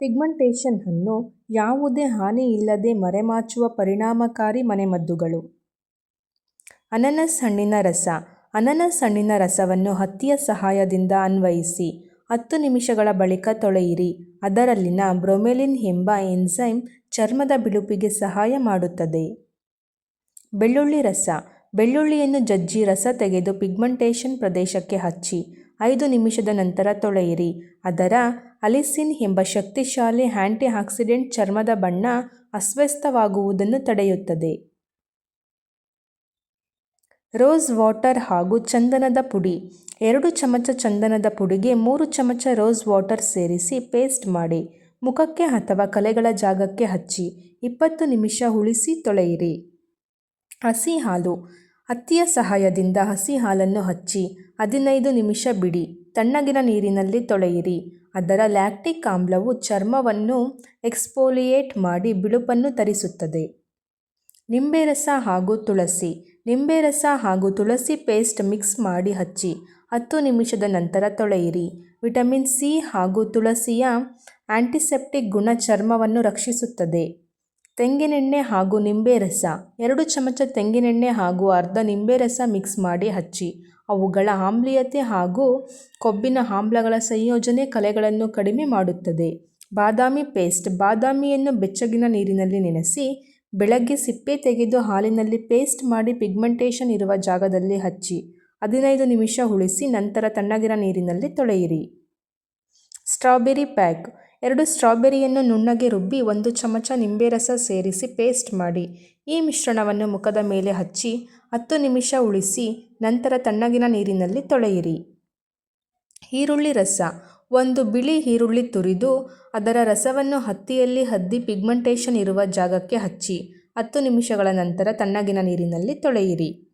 Pigmentation ಅನ್ನು ಯಾವುದೇ ಹಾನಿಯಿಲ್ಲದೆ ಮರೆಮಾಚುವ ಪರಿಣಾಮಕಾರಿ ಮನೆಮದ್ದುಗಳು. ಅನನಸ್ ಹಣ್ಣಿನ ರಸ. ಅನನಸ್ ಹಣ್ಣಿನ ರಸವನ್ನು ಹತ್ತಿಯ ಸಹಾಯದಿಂದ ಅನ್ವಯಿಸಿ. ಹತ್ತು ನಿಮಿಷಗಳ ಬಳಿಕ ತೊಳೆಯಿರಿ. ಅದರಲ್ಲಿನ ಬ್ರೊಮೆಲಿನ್ ಎಂಬ ಎನ್ಝೈಮ್ ಚರ್ಮದ ಬಿಳುಪಿಗೆ ಸಹಾಯ ಮಾಡುತ್ತದೆ. ಬೆಳ್ಳುಳ್ಳಿ ರಸ. ಬೆಳ್ಳುಳ್ಳಿಯನ್ನು ಜಜ್ಜಿ ರಸ ತೆಗೆದು ಪಿಗ್ಮೆಂಟೇಷನ್ ಪ್ರದೇಶಕ್ಕೆ ಹಚ್ಚಿ. ಐದು ನಿಮಿಷದ ನಂತರ ತೊಳೆಯಿರಿ. ಅದರ ಅಲಿಸಿನ್ ಎಂಬ ಶಕ್ತಿಶಾಲಿ ಆಕ್ಸಿಡೆಂಟ್ ಚರ್ಮದ ಬಣ್ಣ ಅಸ್ವಸ್ಥವಾಗುವುದನ್ನು ತಡೆಯುತ್ತದೆ. ರೋಸ್ ವಾಟರ್ ಹಾಗೂ ಚಂದನದ ಪುಡಿ. ಎರಡು ಚಮಚ ಚಂದನದ ಪುಡಿಗೆ ಮೂರು ಚಮಚ ರೋಸ್ ವಾಟರ್ ಸೇರಿಸಿ ಪೇಸ್ಟ್ ಮಾಡಿ. ಮುಖಕ್ಕೆ ಅಥವಾ ಕಲೆಗಳ ಜಾಗಕ್ಕೆ ಹಚ್ಚಿ. ಇಪ್ಪತ್ತು ನಿಮಿಷ ಉಳಿಸಿ ತೊಳೆಯಿರಿ. ಹಸಿ ಹಾಲು. ಹತ್ತಿಯ ಸಹಾಯದಿಂದ ಹಸಿ ಹಾಲನ್ನು ಹಚ್ಚಿ ಹದಿನೈದು ನಿಮಿಷ ಬಿಡಿ. ತಣ್ಣಗಿನ ನೀರಿನಲ್ಲಿ ತೊಳೆಯಿರಿ. ಅದರ ಲ್ಯಾಕ್ಟಿಕ್ ಆಮ್ಲವು ಚರ್ಮವನ್ನು ಎಕ್ಸ್ಪೋಲಿಯೇಟ್ ಮಾಡಿ ಬಿಳುಪನ್ನು ತರಿಸುತ್ತದೆ. ನಿಂಬೆ ರಸ ಹಾಗೂ ತುಳಸಿ. ನಿಂಬೆ ರಸ ಹಾಗೂ ತುಳಸಿ ಪೇಸ್ಟ್ ಮಿಕ್ಸ್ ಮಾಡಿ ಹಚ್ಚಿ ಹತ್ತು ನಿಮಿಷದ ನಂತರ ತೊಳೆಯಿರಿ. ವಿಟಮಿನ್ ಸಿ ಹಾಗೂ ತುಳಸಿಯ ಆಂಟಿಸೆಪ್ಟಿಕ್ ಗುಣ ಚರ್ಮವನ್ನು ರಕ್ಷಿಸುತ್ತದೆ. ತೆಂಗಿನೆಣ್ಣೆ ಹಾಗೂ ನಿಂಬೆ ರಸ. ಎರಡು ಚಮಚ ತೆಂಗಿನೆಣ್ಣೆ ಹಾಗೂ ಅರ್ಧ ನಿಂಬೆ ರಸ ಮಿಕ್ಸ್ ಮಾಡಿ ಹಚ್ಚಿ. ಅವುಗಳ ಆಮ್ಲೀಯತೆ ಹಾಗೂ ಕೊಬ್ಬಿನ ಆಮ್ಲಗಳ ಸಂಯೋಜನೆ ಕಲೆಗಳನ್ನು ಕಡಿಮೆ ಮಾಡುತ್ತದೆ. ಬಾದಾಮಿ ಪೇಸ್ಟ್ ಬಾದಾಮಿಯನ್ನು ಬೆಚ್ಚಗಿನ ನೀರಿನಲ್ಲಿ ನೆನೆಸಿ, ಬೆಳಗ್ಗೆ ಸಿಪ್ಪೆ ತೆಗೆದು ಹಾಲಿನಲ್ಲಿ ಪೇಸ್ಟ್ ಮಾಡಿ ಪಿಗ್ಮೆಂಟೇಷನ್ ಇರುವ ಜಾಗದಲ್ಲಿ ಹಚ್ಚಿ. ಹದಿನೈದು ನಿಮಿಷ ಉಳಿಸಿ ನಂತರ ತಣ್ಣಗಿನ ನೀರಿನಲ್ಲಿ ತೊಳೆಯಿರಿ. ಸ್ಟ್ರಾಬೆರಿ ಪ್ಯಾಕ್ ಎರಡು ಸ್ಟ್ರಾಬೆರಿಯನ್ನು ನುಣ್ಣಗೆ ರುಬ್ಬಿ ಒಂದು ಚಮಚ ನಿಂಬೆ ರಸ ಸೇರಿಸಿ ಪೇಸ್ಟ್ ಮಾಡಿ. ಈ ಮಿಶ್ರಣವನ್ನು ಮುಖದ ಮೇಲೆ ಹಚ್ಚಿ ಹತ್ತು ನಿಮಿಷ ಉಳಿಸಿ ನಂತರ ತಣ್ಣಗಿನ ನೀರಿನಲ್ಲಿ ತೊಳೆಯಿರಿ. ಈರುಳ್ಳಿ ರಸ. ಒಂದು ಬಿಳಿ ಈರುಳ್ಳಿ ತುರಿದು ಅದರ ರಸವನ್ನು ಹತ್ತಿಯಲ್ಲಿ ಹದ್ದಿ ಪಿಗ್ಮೆಂಟೇಷನ್ ಇರುವ ಜಾಗಕ್ಕೆ ಹಚ್ಚಿ ಹತ್ತು ನಿಮಿಷಗಳ ನಂತರ ತಣ್ಣಗಿನ ನೀರಿನಲ್ಲಿ ತೊಳೆಯಿರಿ.